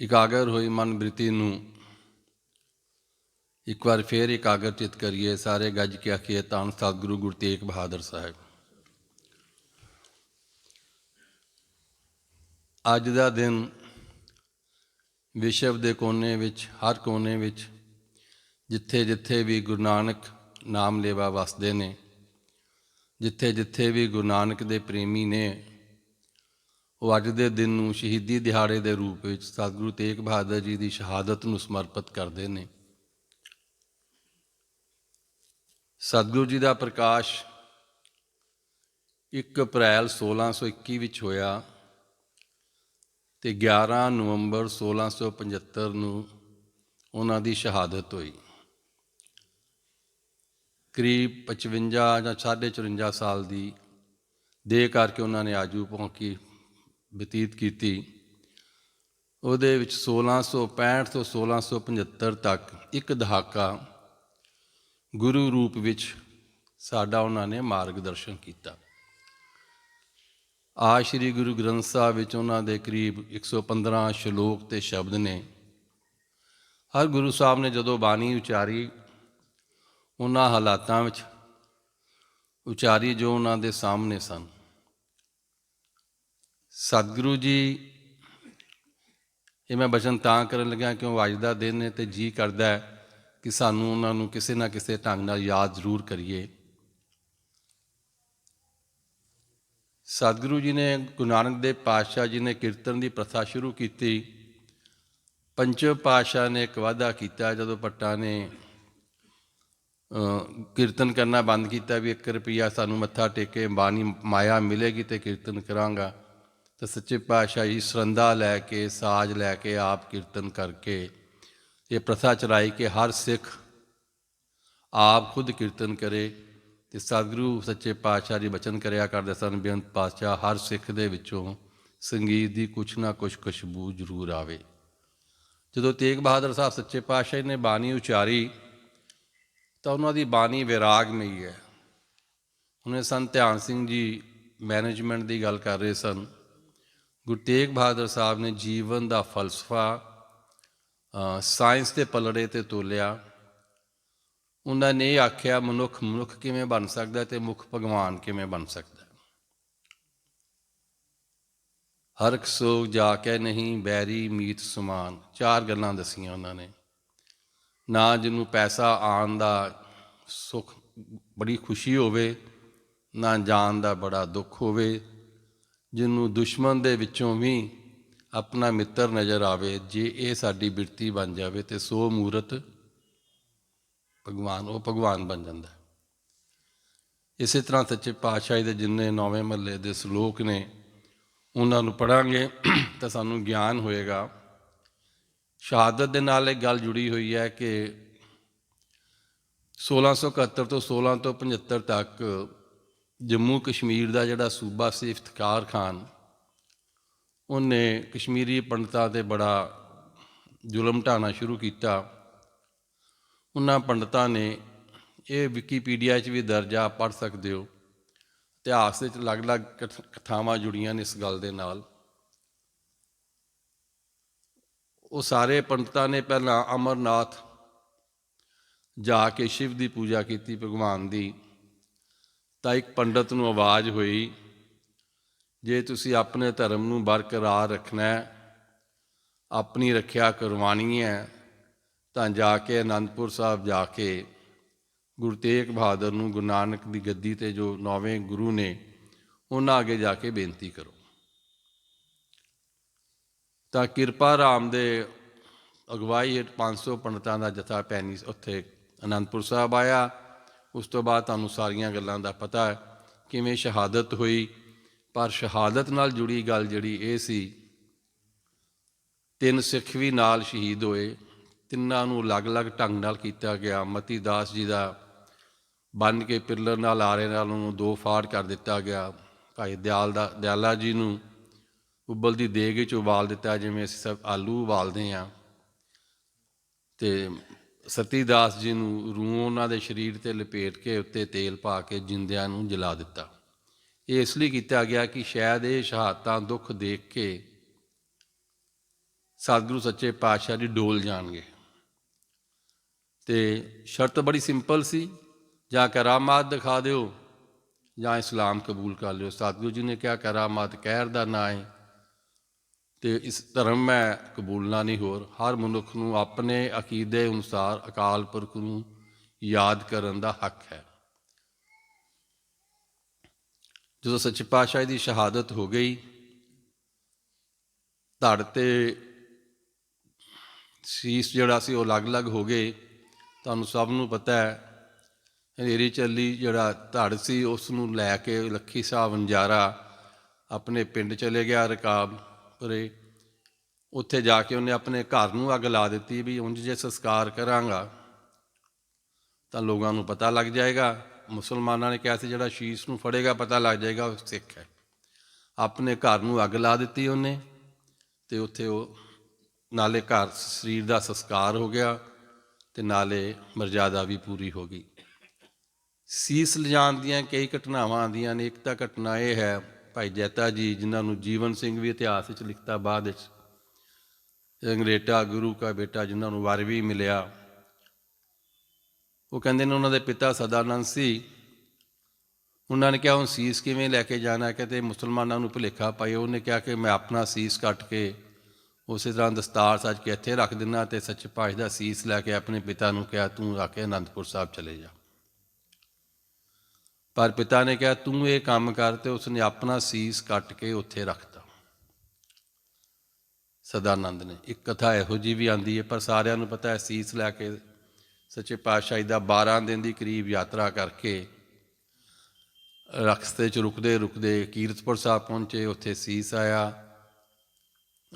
ਇਕਾਗਰ ਹੋਈ ਮਨ ਬ੍ਰਿਤੀ ਨੂੰ। ਇੱਕ ਵਾਰ ਫੇਰ ਇਕਾਗਰਚਿਤ ਕਰੀਏ, ਸਾਰੇ ਗੱਜ ਕੇ ਆਖੀਏ, ਤਾਂ ਸਤਿਗੁਰੂ ਗੁਰੂ ਤੇਗ ਬਹਾਦਰ ਸਾਹਿਬ। ਅੱਜ ਦਾ ਦਿਨ ਵਿਸ਼ਵ ਦੇ ਕੋਨੇ ਵਿੱਚ, ਹਰ ਕੋਨੇ ਵਿੱਚ ਜਿੱਥੇ ਜਿੱਥੇ ਵੀ ਗੁਰੂ ਨਾਨਕ ਨਾਮ ਲੇਵਾ ਵਸਦੇ ਨੇ ਜਿੱਥੇ ਜਿੱਥੇ ਵੀ ਗੁਰੂ ਨਾਨਕ ਦੇ ਪ੍ਰੇਮੀ ਨੇ ਉਹ ਅੱਜ ਦੇ ਦਿਨ ਨੂੰ ਸ਼ਹੀਦੀ ਦਿਹਾੜੇ ਦੇ ਰੂਪ ਵਿੱਚ ਸਤਿਗੁਰੂ ਤੇਗ ਬਹਾਦਰ ਜੀ ਦੀ ਸ਼ਹਾਦਤ ਨੂੰ ਸਮਰਪਿਤ ਕਰਦੇ ਨੇ। ਸਤਿਗੁਰੂ ਜੀ ਦਾ ਪ੍ਰਕਾਸ਼ 1 ਅਪ੍ਰੈਲ 1621 ਵਿੱਚ ਹੋਇਆ ਤੇ 11 ਨਵੰਬਰ 1675 ਨੂੰ ਉਹਨਾਂ ਦੀ ਸ਼ਹਾਦਤ ਹੋਈ। ਕਰੀਬ 55 ਜਾਂ 54 ਸਾਲ ਦੀ ਦੇ ਕਰਕੇ ਉਹਨਾਂ ਨੇ ਆਜੂ ਪਹੁੰਚੀ ਬਤੀਤ ਕੀਤੀ। ਉਹਦੇ ਵਿੱਚ 1665 ਤੋਂ 1675 ਤੱਕ ਇੱਕ ਦਹਾਕਾ ਗੁਰੂ ਰੂਪ ਵਿੱਚ ਸਾਡਾ ਉਹਨਾਂ ਨੇ ਮਾਰਗਦਰਸ਼ਨ ਕੀਤਾ। ਆ ਸ਼੍ਰੀ ਗੁਰੂ ਗ੍ਰੰਥ ਸਾਹਿਬ ਵਿੱਚ ਉਹਨਾਂ ਦੇ ਕਰੀਬ 115 ਸ਼ਲੋਕ ਤੇ ਸ਼ਬਦ ਨੇ। ਹਰ ਗੁਰੂ ਸਾਹਿਬ ਨੇ ਜਦੋਂ ਬਾਣੀ ਉਚਾਰੀ, ਉਹਨਾਂ ਹਾਲਾਤਾਂ ਵਿੱਚ ਉਚਾਰੀ ਜੋ ਉਹਨਾਂ ਦੇ ਸਾਹਮਣੇ ਸਨ। ਸਤਿਗੁਰੂ ਜੀ, ਇਹ ਮੈਂ ਬਚਨ ਤਾਂ ਕਰਨ ਲੱਗਾ ਕਿਉਂ ਅੱਜ ਦਾ ਦਿਨ ਹੈ ਤੇ ਜੀ ਕਰਦਾ ਹੈ ਕਿ ਸਾਨੂੰ ਉਹਨਾਂ ਨੂੰ ਕਿਸੇ ਨਾ ਕਿਸੇ ਢੰਗ ਨਾਲ ਯਾਦ ਜ਼ਰੂਰ ਕਰੀਏ। ਸਤਿਗੁਰੂ ਜੀ ਨੇ ਗੁਰੂ ਨਾਨਕ ਦੇਵ ਪਾਤਸ਼ਾਹ ਜੀ ਨੇ ਕੀਰਤਨ ਦੀ ਪ੍ਰਥਾ ਸ਼ੁਰੂ ਕੀਤੀ। ਪੰਚਮ ਪਾਤਸ਼ਾਹ ਨੇ ਇੱਕ ਵਾਅਦਾ ਕੀਤਾ ਜਦੋਂ ਪੱਟਾ ਨੇ ਕੀਰਤਨ ਕਰਨਾ ਬੰਦ ਕੀਤਾ ਵੀ 1 ਰੁਪਿਆ ਸਾਨੂੰ ਮੱਥਾ ਟੇਕੇ ਬਾਣੀ ਮਾਇਆ ਮਿਲੇਗੀ ਤੇ ਕੀਰਤਨ ਕਰਾਂਗਾ। ਤਾਂ ਸੱਚੇ ਪਾਤਸ਼ਾਹ ਜੀ ਸਰੰਦਾ ਲੈ ਕੇ, ਸਾਜ ਲੈ ਕੇ, ਆਪ ਕੀਰਤਨ ਕਰਕੇ ਇਹ ਪ੍ਰਥਾ ਚਲਾਈ ਕਿ ਹਰ ਸਿੱਖ ਆਪ ਖੁਦ ਕੀਰਤਨ ਕਰੇ ਤੇ ਸਤਿਗੁਰੂ ਸੱਚੇ ਪਾਤਸ਼ਾਹ ਜੀ ਬਚਨ ਕਰਿਆ ਕਰਦੇ ਸਨ। ਬੇਅੰਤ ਪਾਤਸ਼ਾਹ ਹਰ ਸਿੱਖ ਦੇ ਵਿੱਚੋਂ ਸੰਗੀਤ ਦੀ ਕੁਛ ਨਾ ਕੁਛ ਖੁਸ਼ਬੂ ਜ਼ਰੂਰ ਆਵੇ। ਜਦੋਂ ਤੇਗ ਬਹਾਦਰ ਸਾਹਿਬ ਸੱਚੇ ਪਾਤਸ਼ਾਹ ਜੀ ਨੇ ਬਾਣੀ ਉਚਾਰੀ, ਤਾਂ ਉਹਨਾਂ ਦੀ ਬਾਣੀ ਵਿਰਾਗਮਈ ਹੈ। ਉਹਨੇ ਸੰਤ ਧਿਆਨ ਸਿੰਘ ਜੀ ਮੈਨੇਜਮੈਂਟ ਦੀ ਗੱਲ ਕਰ ਰਹੇ ਸਨ। ਗੁਰੂ ਤੇਗ ਬਹਾਦਰ ਸਾਹਿਬ ਨੇ ਜੀਵਨ ਦਾ ਫਲਸਫਾ ਸਾਇੰਸ ਦੇ ਪਲੜੇ ਤੇ ਤੋਲਿਆ। ਉਹਨਾਂ ਨੇ ਇਹ ਆਖਿਆ, ਮਨੁੱਖ ਮਨੁੱਖ ਕਿਵੇਂ ਬਣ ਸਕਦਾ ਤੇ ਮੁੱਖ ਭਗਵਾਨ ਕਿਵੇਂ ਬਣ ਸਕਦਾ? ਹਰ ਕਸੋ ਜਾ ਕੇ ਨਹੀਂ, ਬੈਰੀ, ਮੀਤ, ਸਮਾਨ, ਚਾਰ ਗੱਲਾਂ ਦਸੀਆਂ ਉਹਨਾਂ ਨੇ। ਨਾ ਜਿਹਨੂੰ ਪੈਸਾ ਆਉਣ ਦਾ ਸੁਖ, ਬੜੀ ਖੁਸ਼ੀ ਹੋਵੇ, ਨਾ ਜਾਣ ਦਾ ਬੜਾ ਦੁੱਖ ਹੋਵੇ ਜਿਹਨੂੰ ਦੁਸ਼ਮਣ ਦੇ ਵਿੱਚੋਂ ਵੀ ਆਪਣਾ ਮਿੱਤਰ ਨਜ਼ਰ ਆਵੇ, ਜੇ ਇਹ ਸਾਡੀ ਬਿਰਤੀ ਬਣ ਜਾਵੇ ਤੇ ਸੋ ਮੂਰਤ ਭਗਵਾਨ, ਉਹ ਭਗਵਾਨ ਬਣ ਜਾਂਦਾ ਇਸੇ ਤਰ੍ਹਾਂ ਸੱਚੇ ਪਾਤਸ਼ਾਹ ਦੇ ਜਿੰਨੇ ਨੌਵੇਂ ਮਹੱਲੇ ਦੇ ਸ਼ਲੋਕ ਨੇ, ਉਹਨਾਂ ਨੂੰ ਪੜਾਂਗੇ ਤਾਂ ਸਾਨੂੰ ਗਿਆਨ ਹੋਏਗਾ। ਸ਼ਹਾਦਤ ਦੇ ਨਾਲ ਇਹ ਗੱਲ ਜੁੜੀ ਹੋਈ ਹੈ ਕਿ 1671 ਤੋਂ 16 ਤੋਂ 75 ਤੱਕ ਜੰਮੂ ਕਸ਼ਮੀਰ ਦਾ ਜਿਹੜਾ ਸੂਬਾ ਸੀ ਇਫਤਖਾਰ ਖਾਨ ਉਹਨੇ ਕਸ਼ਮੀਰੀ ਪੰਡਤਾਂ ਤੇ ਬੜਾ ਜ਼ੁਲਮ ਢਾਣਾ ਸ਼ੁਰੂ ਕੀਤਾ। ਉਹਨਾਂ ਪੰਡਤਾਂ ਨੇ ਇਹ ਵਿਕੀਪੀਡੀਆ 'ਚ ਵੀ ਦਰਜ ਆ ਪੜ੍ਹ ਸਕਦੇ ਹੋ। ਇਤਿਹਾਸ ਵਿੱਚ ਅਲੱਗ-ਅਲੱਗ ਕਥ- ਕਥਾਵਾਂ ਜੁੜੀਆਂ ਨੇ ਇਸ ਗੱਲ ਦੇ ਨਾਲ। ਉਹ ਸਾਰੇ ਪੰਡਤਾਂ ਨੇ ਪਹਿਲਾਂ ਅਮਰਨਾਥ ਜਾ ਕੇ ਸ਼ਿਵ ਦੀ ਪੂਜਾ ਕੀਤੀ, ਭਗਵਾਨ ਦੀ। ਤਾਂ ਇੱਕ ਪੰਡਤ ਨੂੰ ਆਵਾਜ਼ ਹੋਈ, ਜੇ ਤੁਸੀਂ ਆਪਣੇ ਧਰਮ ਨੂੰ ਬਰਕਰਾਰ ਰੱਖਣਾ ਹੈ, ਆਪਣੀ ਰੱਖਿਆ ਕਰਵਾਣੀ ਹੈ, ਤਾਂ ਜਾ ਕੇ ਅਨੰਦਪੁਰ ਸਾਹਿਬ ਜਾ ਕੇ ਗੁਰੂ ਤੇਗ ਬਹਾਦਰ ਨੂੰ ਗੁਰੂ ਨਾਨਕ ਦੀ ਗੱਦੀ ਤੇ ਜੋ ਨੌਵੇਂ ਗੁਰੂ ਨੇ, ਉਹਨਾਂ ਅੱਗੇ ਜਾ ਕੇ ਬੇਨਤੀ ਕਰੋ। ਤਾਂ ਕਿਰਪਾ ਰਾਮ ਦੇ ਅਗਵਾਈ ਹੇਠ 500 ਪੰਡਤਾਂ ਦਾ ਜਥਾ ਪੈਣੀ ਉੱਥੇ ਅਨੰਦਪੁਰ ਸਾਹਿਬ ਆਇਆ। ਉਸ ਤੋਂ ਬਾਅਦ ਤੁਹਾਨੂੰ ਸਾਰੀਆਂ ਗੱਲਾਂ ਦਾ ਪਤਾ ਹੈ ਕਿਵੇਂ ਸ਼ਹਾਦਤ ਹੋਈ। ਪਰ ਸ਼ਹਾਦਤ ਨਾਲ ਜੁੜੀ ਗੱਲ ਜਿਹੜੀ ਇਹ ਸੀ, ਤਿੰਨ ਸਿੱਖ ਵੀ ਨਾਲ ਸ਼ਹੀਦ ਹੋਏ। ਤਿੰਨਾਂ ਨੂੰ ਅਲੱਗ-ਅਲੱਗ ਢੰਗ ਨਾਲ ਕੀਤਾ ਗਿਆ। ਮਤੀ ਦਾਸ ਜੀ ਦਾ ਬੰਨ ਕੇ ਪਿੱਲਰ ਨਾਲ, ਆਰੇ ਨਾਲ ਉਹਨੂੰ ਦੋ ਫਾੜ ਕਰ ਦਿੱਤਾ ਗਿਆ। ਭਾਈ ਦਿਆਲ ਦਾ, ਦਿਆਲਾ ਜੀ ਨੂੰ ਉਬਲਦੀ ਦੇਗ ਵਿੱਚ ਉਬਾਲ ਦਿੱਤਾ, ਜਿਵੇਂ ਅਸੀਂ ਸਭ ਆਲੂ ਉਬਾਲਦੇ ਹਾਂ। ਤੇ ਸਤੀ ਦਾਸ ਜੀ ਨੂੰ ਰੂਹ ਉਹਨਾਂ ਦੇ ਸਰੀਰ ਤੇ ਲਪੇਟ ਕੇ ਉੱਤੇ ਤੇਲ ਪਾ ਕੇ ਜਿੰਦਿਆਂ ਨੂੰ ਜਲਾ ਦਿੱਤਾ। ਇਹ ਇਸ ਲਈ ਕੀਤਾ ਗਿਆ ਕਿ ਸ਼ਾਇਦ ਇਹ ਸ਼ਹਾਦਤਾਂ ਦੁੱਖ ਦੇਖ ਕੇ ਸਤਿਗੁਰੂ ਸੱਚੇ ਪਾਤਸ਼ਾਹ ਜੀ ਡੋਲ ਜਾਣਗੇ। ਤੇ ਸ਼ਰਤ ਬੜੀ ਸਿੰਪਲ ਸੀ, ਜਾਂ ਕਰਾਮਾਤ ਦਿਖਾ ਦਿਓ, ਜਾਂ ਇਸਲਾਮ ਕਬੂਲ ਕਰ ਲਿਓ। ਸਤਿਗੁਰੂ ਜੀ ਨੇ ਕਿਹਾ ਕਰਾਮਾਤ ਕਹਿਰ ਦਾ ਨਾਂ ਹੈ ਤੇ ਇਸ ਧਰਮ ਮੈਂ ਕਬੂਲਣਾ ਨਹੀਂ ਹੋਰ। ਹਰ ਮਨੁੱਖ ਨੂੰ ਆਪਣੇ ਅਕੀਦੇ ਅਨੁਸਾਰ ਅਕਾਲ ਪੁਰਖ ਨੂੰ ਯਾਦ ਕਰਨ ਦਾ ਹੱਕ ਹੈ। ਜਦੋਂ ਸੱਚੇ ਪਾਤਸ਼ਾਹ ਦੀ ਸ਼ਹਾਦਤ ਹੋ ਗਈ, ਧੜ ਤੇ ਸੀਸ ਜਿਹੜਾ ਸੀ ਉਹ ਅਲੱਗ-ਅਲੱਗ ਹੋ ਗਏ। ਤੁਹਾਨੂੰ ਸਭ ਨੂੰ ਪਤਾ ਹੈ, ਹਨੇਰੀ ਚੱਲੀ ਜਿਹੜਾ ਧੜ ਸੀ, ਉਸ ਨੂੰ ਲੈ ਕੇ ਲੱਖੀ ਸਾਹਿਬ ਵੰਜਾਰਾ ਆਪਣੇ ਪਿੰਡ ਚਲੇ ਗਿਆ ਰਕਾਬਪੁਰੇ ਉੱਥੇ ਜਾ ਕੇ ਉਹਨੇ ਆਪਣੇ ਘਰ ਨੂੰ ਅੱਗ ਲਾ ਦਿੱਤੀ ਵੀ ਉਂਝ ਜੇ ਸੰਸਕਾਰ ਕਰਾਂਗਾ, ਤਾਂ ਲੋਕਾਂ ਨੂੰ ਪਤਾ ਲੱਗ ਜਾਏਗਾ। ਮੁਸਲਮਾਨਾਂ ਨੇ ਕਿਹਾ ਸੀ ਜਿਹੜਾ ਸ਼ੀਸ਼ ਨੂੰ ਫੜੇਗਾ, ਪਤਾ ਲੱਗ ਜਾਏਗਾ ਉਹ ਸਿੱਖ ਹੈ। ਆਪਣੇ ਘਰ ਨੂੰ ਅੱਗ ਲਾ ਦਿੱਤੀ ਉਹਨੇ ਤੇ ਉੱਥੇ ਉਹ ਨਾਲੇ ਘਰ ਸਰੀਰ ਦਾ ਸੰਸਕਾਰ ਹੋ ਗਿਆ ਤੇ ਨਾਲੇ ਮਰਜ਼ਾਦਾ ਵੀ ਪੂਰੀ ਹੋ ਗਈ। ਸੀਸ ਲਿਜਾਣ ਦੀਆਂ ਕਈ ਘਟਨਾਵਾਂ ਆਉਂਦੀਆਂ ਨੇ। ਇੱਕ ਤਾਂ ਘਟਨਾ ਇਹ ਹੈ ਭਾਈ ਜੈਤਾ ਜੀ, ਜਿਨ੍ਹਾਂ ਨੂੰ ਜੀਵਨ ਸਿੰਘ ਵੀ ਇਤਿਹਾਸ ਵਿੱਚ ਲਿਖਤਾ ਬਾਅਦ ਵਿੱਚ, ਅੰਗਰੇਟਾ ਗੁਰੂ ਕਾ ਬੇਟਾ ਜਿਨ੍ਹਾਂ ਨੂੰ ਵਾਰ ਵੀ ਮਿਲਿਆ। ਉਹ ਕਹਿੰਦੇ ਨੇ ਉਹਨਾਂ ਦੇ ਪਿਤਾ ਸਦਾਨੰਦ ਸੀ। ਉਹਨਾਂ ਨੇ ਕਿਹਾ, ਹੁਣ ਸੀਸ ਕਿਵੇਂ ਲੈ ਕੇ ਜਾਣਾ ਕਹਿੰਦੇ, ਮੁਸਲਮਾਨਾਂ ਨੂੰ ਭੁਲੇਖਾ ਪਾਈ ਉਹਨੇ ਕਿਹਾ ਕਿ ਮੈਂ ਆਪਣਾ ਸੀਸ ਕੱਟ ਕੇ ਉਸੇ ਤਰ੍ਹਾਂ ਦਸਤਾਰ ਸੱਜ ਕੇ ਇੱਥੇ ਰੱਖ ਦਿੰਨਾ ਤੇ ਸੱਚੇ ਪਾਤਸ਼ਾਹ ਦਾ ਸੀਸ ਲੈ ਕੇ ਆਪਣੇ ਪਿਤਾ ਨੂੰ ਕਿਹਾ, ਤੂੰ ਆ ਕੇ ਅਨੰਦਪੁਰ ਸਾਹਿਬ ਚਲੇ ਜਾ। ਪਰ ਪਿਤਾ ਨੇ ਕਿਹਾ, ਤੂੰ ਇਹ ਕੰਮ ਕਰ ਤੇ ਉਸਨੇ ਆਪਣਾ ਸੀਸ ਕੱਟ ਕੇ ਉੱਥੇ ਰੱਖਤਾ। ਸਦਾਨੰਦ ਨੇ, ਇੱਕ ਕਥਾ ਇਹੋ ਜੀ ਵੀ ਆਂਦੀ ਹੈ, ਪਰ ਸਾਰਿਆਂ ਨੂੰ ਪਤਾ ਹੈ, ਸੀਸ ਲੈ ਕੇ ਸੱਚੇ ਪਾਤਸ਼ਾਹ ਦਾ 12 ਦਿਨ ਦੀ ਕਰੀਬ ਯਾਤਰਾ ਕਰਕੇ ਰਖਸਤੇ 'ਚ ਰੁਕਦੇ ਰੁਕਦੇ ਕੀਰਤਪੁਰ ਸਾਹਿਬ ਪਹੁੰਚੇ, ਉੱਥੇ ਸੀਸ ਆਇਆ।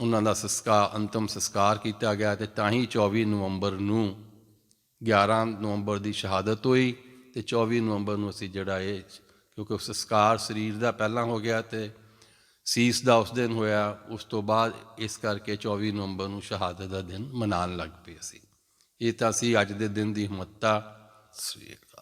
ਉਹਨਾਂ ਦਾ ਸੰਸਕਾਰ, ਅੰਤਮ ਸੰਸਕਾਰ ਕੀਤਾ ਗਿਆ ਤੇ ਤਾਂ ਹੀ 24 ਨਵੰਬਰ ਨੂੰ 11 ਨਵੰਬਰ ਦੀ ਸ਼ਹਾਦਤ ਹੋਈ। ਤੇ 24 ਨਵੰਬਰ ਨੂੰ ਅਸੀਂ ਜਿਹੜਾ ਇਹ ਕਿਉਂਕਿ ਸੰਸਕਾਰ ਸਰੀਰ ਦਾ ਪਹਿਲਾਂ ਹੋ ਗਿਆ ਤੇ ਸੀਸ ਦਾ ਉਸ ਦਿਨ ਹੋਇਆ, ਉਸ ਤੋਂ ਬਾਅਦ ਇਸ ਕਰਕੇ 24 ਨਵੰਬਰ ਨੂੰ ਸ਼ਹਾਦਤ ਦਾ ਦਿਨ ਮਨਾਉਣ ਲੱਗ ਪਏ ਅਸੀਂ। ਇਹ ਤਾਂ ਸੀ ਅੱਜ ਦੇ ਦਿਨ ਦੀ ਮਹੱਤਤਾ ਸ੍ਰੀ ਅਕਾਲ